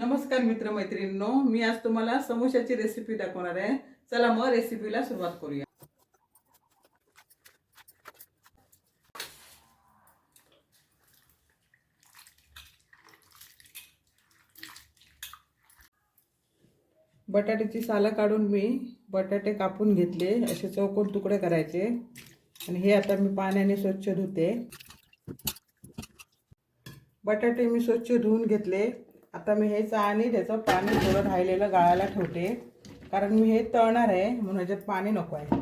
नमस्कार मित्रमैत्रिणींनो मी आज तुम्हाला समोशाची रेसिपी दाखवणार आहे. चला मग रेसिपीला सुरुवात करूया. बटाट्याची सालं काढून मी बटाटे कापून घेतले. असे चौकोन तुकडे करायचे. आणि हे आता मी पाण्याने स्वच्छ धुते. बटाटे मी स्वच्छ धुवून घेतले. आता मी हे आणि त्याचं पाणी थोडं राहिलेलं गाळायला ठेवते. कारण मी हे तळणार आहे म्हणून ह्याच्यात पाणी नको आहे.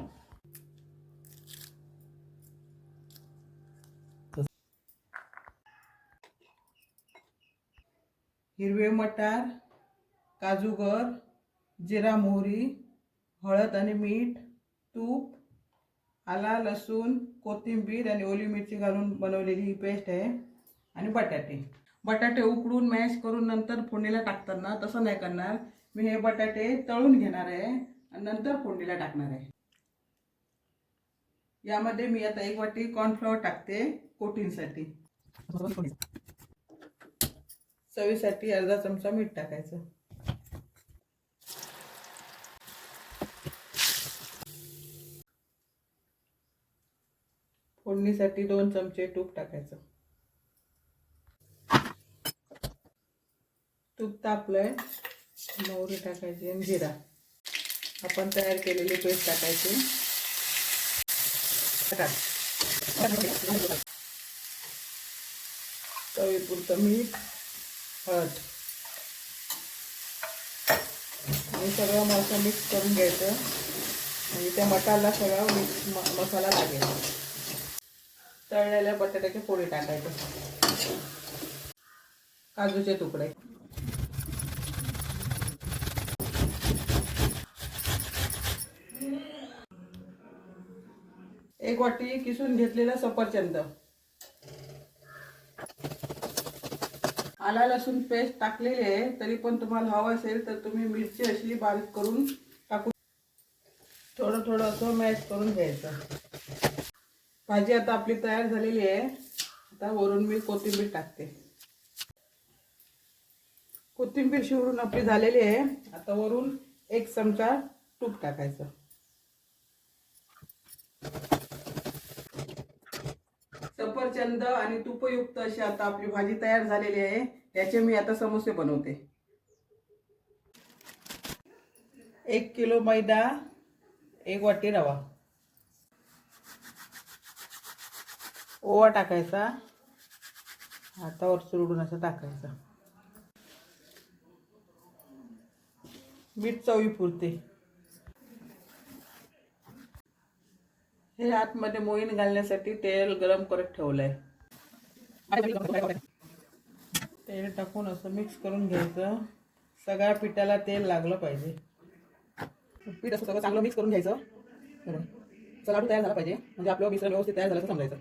हिरवे मटार काजूगर जिरा मोहरी हळद आणि मीठ तूप आला लसूण कोथिंबीर आणि ओली मिरची घालून बनवलेली ही पेस्ट आहे. आणि बटाटे. बटाटे उकडून मॅश करून नंतर फोडणीला टाकताना तसं नाही करणार. मी हे बटाटे तळून घेणार आहे आणि नंतर फोडणीला टाकणार आहे. यामध्ये मी आता एक वाटी कॉर्नफ्लॉवर टाकते कोटिंगसाठी चवीसाठी अर्धा चमचा मीठ टाकायचं. फोडणीसाठी दोन चमचे तूप टाकायचं. तूप तापलंय. मोहरी टाकायची आणि जिरा. आपण तयार केलेली पेस्ट टाकायची. टाक. चवीपुरतं मीठ हळद. आणि सगळं मसाला मिक्स करून घ्यायचं. म्हणजे त्या मटाला सगळा मिक्स मसाला लागेल. तळलेल्या बटाट्याचे पोळी टाकायचं. काजूचे तुकडे. एक वाटी किसून घेतलेला सफरचंद. आला लसूण पेस्ट टाकलेली आहे तरी पण तुम्हाला हवं असेल तर तुम्ही मिरची अशी बारीक करून टाकू. थोडं थोडं असं मॅश करून घ्यायचं. भाजी आता आपली तयार झालेली आहे. आता वरून मी कोथिंबीर टाकते. कोथिंबीर शिवरून आपली झालेली आहे. आता वरून एक चमचा तूप टाकायचं. सफरचंद आणि तुपयुक्त अशी आता आपली भाजी तयार झालेली आहे. याचे मी आता समोसे बनवते. एक किलो मैदा एक वाटी रवा. ओवा टाकायचा. हातावर चुरडून असं टाकायचा. मीठ चवी पुरते हे आतमध्ये मोहीन घालण्यासाठी तेल गरम करत ठेवलंय. तेल टाकून असं मिक्स करून घ्यायचं. सगळ्या पिठाला तेल लागलं पाहिजे. पीठ असं सगळं चांगलं मिक्स करून घ्यायचं. बरं. चला लाडू तयार झाला पाहिजे. म्हणजे आपलं मिश्रण व्यवस्थित तयार झालं समजायचं.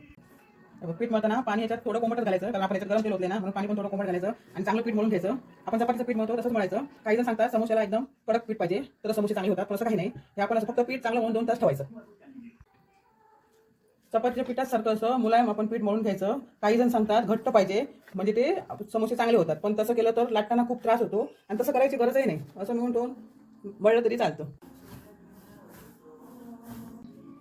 पीठ मळताना पाणी याच्यात थोडं कोमटच घालायचं कारण आपण याच्यात गरम तेल होते ना म्हणून पाणी पण थोडं कोमट घालायचं आणि चांगलं पीठ म्हणून घ्यायचं. आपण चपातीचं पीठ मळतो तसंच म्हणायचं काही जण सांगतात समोशाला एकदम कडक पीठ पाहिजे तर समोसे चांगले होतात तसं काही नाही. हे आपण असं फक्त पीठ चांगलं म्हणून दोन तास ठेवायचं. चपातीच्या पिठात सारखं असं मुलायम आपण पीठ मळून घ्यायचं. काही जण सांगतात घट्ट पाहिजे म्हणजे ते समोसे चांगले होतात पण तसं केलं तर लाटताना खूप त्रास होतो आणि तसं करायची गरजही नाही. असं मिळून ठेवून मळलं तरी चालतं.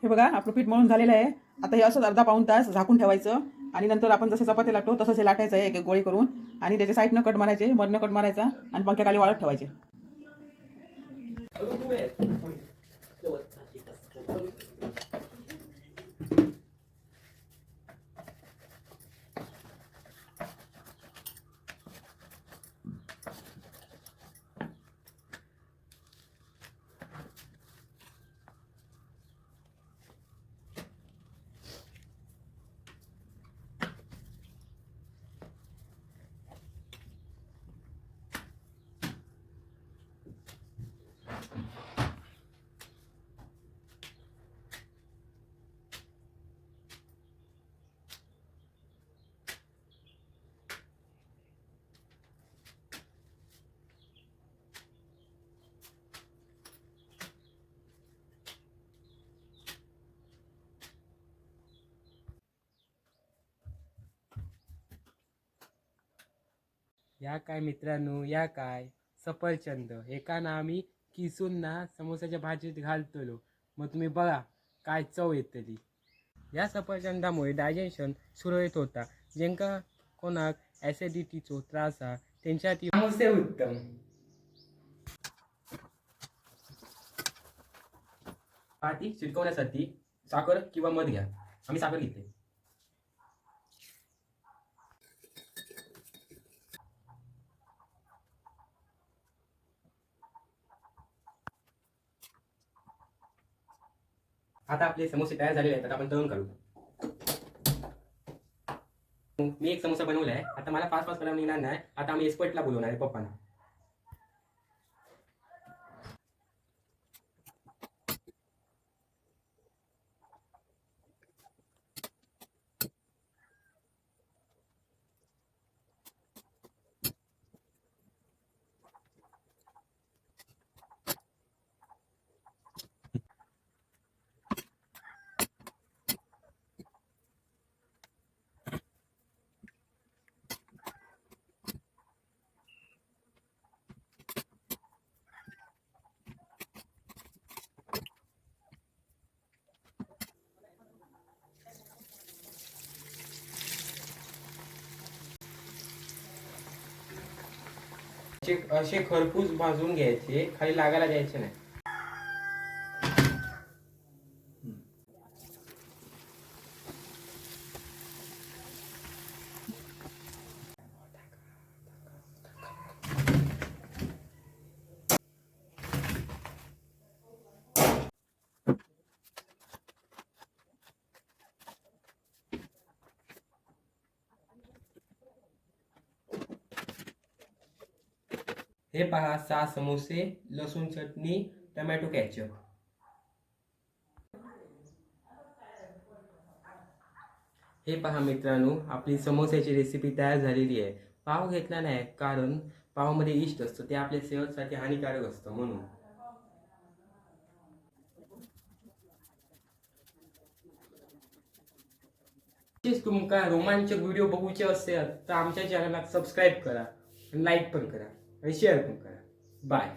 हे बघा आपलं पीठ मळून झालेलं आहे. आता हे असं अर्धा पाऊन तास झाकून ठेवायचं आणि नंतर आपण जसे चपाती लागतो तसंच हे लाटायचं आहे एक एक गोळी करून. आणि त्याच्या साईडनं कट मारायचे मधनं कट मारायचा आणि पंख्याखाली वाळत ठेवायचे. या काय मित्रांनो या काय? सफरचंद. एका ना आम्ही किसून ना समोसाच्या भाजीत घालतलो. मग तुम्ही बघा काय चव येतली या सफरचंदामुळे डायजेशन सुरळीत होता. जेंका कोणाक ॲसिडिटीचो त्रास हा त्यांच्यासाठी समोसे उत्तम. पाती चिटकवण्यासाठी साखर किंवा मध घ्या. आम्ही साखर घेतली. आता आपले समोसे तयार झालेले आहेत आता आपण तळून काढू. मी एक समोसा बनवला आहे आता मला पाच पाच कलर मिळणार नाही. आता आम्ही एक्सपर्टला बोलवणार आहे पप्पांना. असे असे खरपूस भाजून घ्यायचे. खाली लागायला द्यायचे नाही. हे पहा सहा समोसे लसूण चटणी टमॅटो कॅचअप हे पहा मित्रांनो आपली समोस्याची रेसिपी तयार झालेली आहे. पाव घेतला नाही कारण पावमध्ये इष्ट असतं. ते आपल्या सेहतसाठी हानिकारक असतं म्हणून. तसेच तुमका रोमांचक व्हिडिओ बघूचे असेल तर आमच्या चॅनलला सबस्क्राईब करा लाईक पण करा. आणि शेअर पण करा बाय